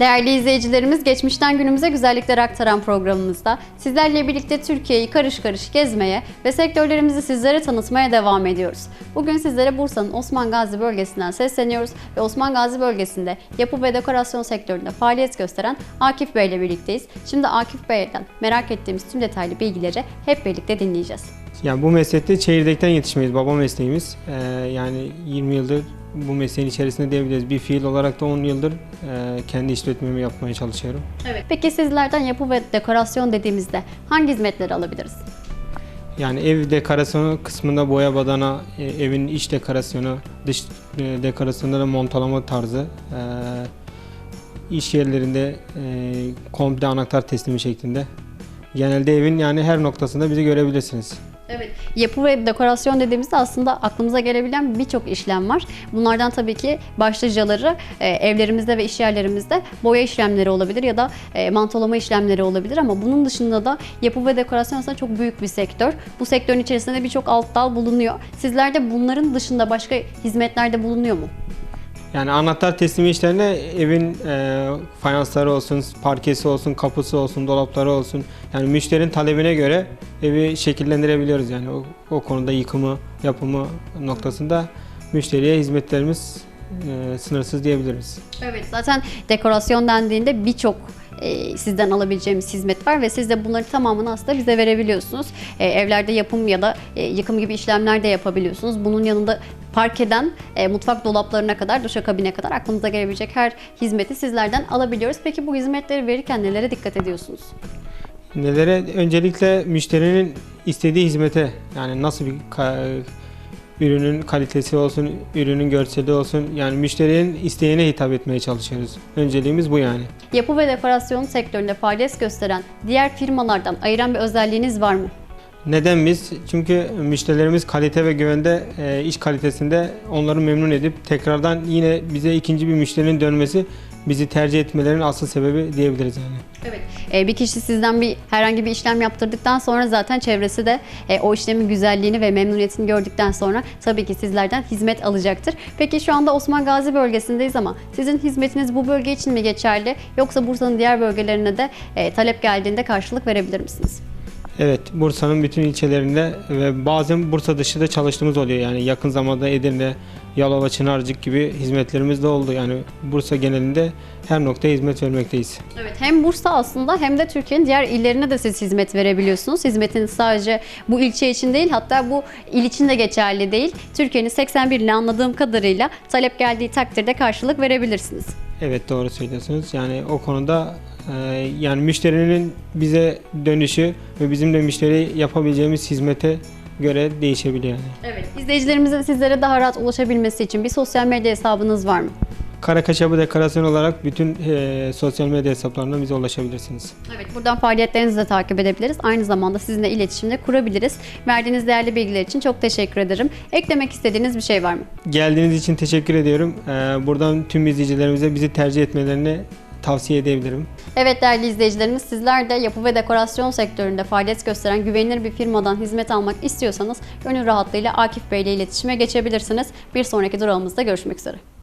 Değerli izleyicilerimiz, geçmişten günümüze güzellikleri aktaran programımızda sizlerle birlikte Türkiye'yi karış karış gezmeye ve sektörlerimizi sizlere tanıtmaya devam ediyoruz. Bugün sizlere Bursa'nın Osman Gazi bölgesinden sesleniyoruz ve Osman Gazi bölgesinde yapı ve dekorasyon sektöründe faaliyet gösteren Akif Bey ile birlikteyiz. Şimdi Akif Bey'den merak ettiğimiz tüm detaylı bilgileri hep birlikte dinleyeceğiz. Yani bu meslekte çekirdekten yetişmeyiz. Baba mesleğimiz. Ee, yani 20 yıldır bu mesleğin içerisinde diyebiliriz. Bir fiil olarak da 10 yıldır e, kendi işletmemi yapmaya çalışıyorum. Evet. Peki sizlerden yapı ve dekorasyon dediğimizde hangi hizmetleri alabiliriz? Yani ev dekorasyonu kısmında boya badana, e, evin iç dekorasyonu, dış e, dekorasyonda da montalama tarzı, e, iş yerlerinde e, komple anahtar teslimi şeklinde. Genelde evin yani her noktasında bizi görebilirsiniz. Evet. Yapı ve dekorasyon dediğimizde aslında aklımıza gelebilen birçok işlem var. Bunlardan tabii ki başlıcaları e, evlerimizde ve iş yerlerimizde boya işlemleri olabilir ya da e, mantolama işlemleri olabilir ama bunun dışında da yapı ve dekorasyon aslında çok büyük bir sektör. Bu sektörün içerisinde birçok alt dal bulunuyor. Sizler de bunların dışında başka hizmetlerde bulunuyor mu? Yani anahtar teslimi işlerine evin e, fayansları olsun, parkesi olsun, kapısı olsun, dolapları olsun. Yani müşterinin talebine göre evi şekillendirebiliyoruz yani o, o konuda yıkımı, yapımı noktasında müşteriye hizmetlerimiz e, sınırsız diyebiliriz. Evet zaten dekorasyon dendiğinde birçok e, sizden alabileceğimiz hizmet var ve siz de bunların tamamını aslında bize verebiliyorsunuz. E, evlerde yapım ya da e, yıkım gibi işlemler de yapabiliyorsunuz. Bunun yanında parkeden mutfak dolaplarına kadar, duşakabine kadar aklınıza gelebilecek her hizmeti sizlerden alabiliyoruz. Peki bu hizmetleri verirken nelere dikkat ediyorsunuz? Nelere öncelikle müşterinin istediği hizmete yani nasıl bir ürünün kalitesi olsun, ürünün görseli olsun yani müşterinin isteğine hitap etmeye çalışıyoruz. Önceliğimiz bu yani. Yapı ve dekorasyon sektöründe faaliyet gösteren diğer firmalardan ayıran bir özelliğiniz var mı? Neden biz? Çünkü müşterilerimiz kalite ve güvende, e, iş kalitesinde onları memnun edip tekrardan yine bize ikinci bir müşterinin dönmesi bizi tercih etmelerinin asıl sebebi diyebiliriz yani. Evet. Ee, bir kişi sizden bir herhangi bir işlem yaptırdıktan sonra zaten çevresi de e, o işlemin güzelliğini ve memnuniyetini gördükten sonra tabii ki sizlerden hizmet alacaktır. Peki şu anda Osman Gazi bölgesindeyiz ama sizin hizmetiniz bu bölge için mi geçerli yoksa Bursa'nın diğer bölgelerine de e, talep geldiğinde karşılık verebilir misiniz? Evet, Bursa'nın bütün ilçelerinde ve bazen Bursa dışı da çalıştığımız oluyor. Yani yakın zamanda Edirne, Yalova, Çınarcık gibi hizmetlerimiz de oldu. Yani Bursa genelinde her noktaya hizmet vermekteyiz. Evet hem Bursa aslında hem de Türkiye'nin diğer illerine de siz hizmet verebiliyorsunuz. Hizmetiniz sadece bu ilçe için değil hatta bu il için de geçerli değil. Türkiye'nin 81 ile anladığım kadarıyla talep geldiği takdirde karşılık verebilirsiniz. Evet doğru söylüyorsunuz. Yani o konuda e, yani müşterinin bize dönüşü ve bizim de müşteri yapabileceğimiz hizmete göre değişebiliyor. Evet. İzleyicilerimizin sizlere daha rahat ulaşabilmesi için bir sosyal medya hesabınız var mı? Karakaşabı dekorasyon olarak bütün e, sosyal medya hesaplarına bize ulaşabilirsiniz. Evet, buradan faaliyetlerinizi de takip edebiliriz. Aynı zamanda sizinle iletişimde kurabiliriz. Verdiğiniz değerli bilgiler için çok teşekkür ederim. Eklemek istediğiniz bir şey var mı? Geldiğiniz için teşekkür ediyorum. E, buradan tüm izleyicilerimize bizi tercih etmelerini tavsiye edebilirim. Evet değerli izleyicilerimiz sizler de yapı ve dekorasyon sektöründe faaliyet gösteren güvenilir bir firmadan hizmet almak istiyorsanız gönül rahatlığıyla Akif Bey ile iletişime geçebilirsiniz. Bir sonraki durağımızda görüşmek üzere.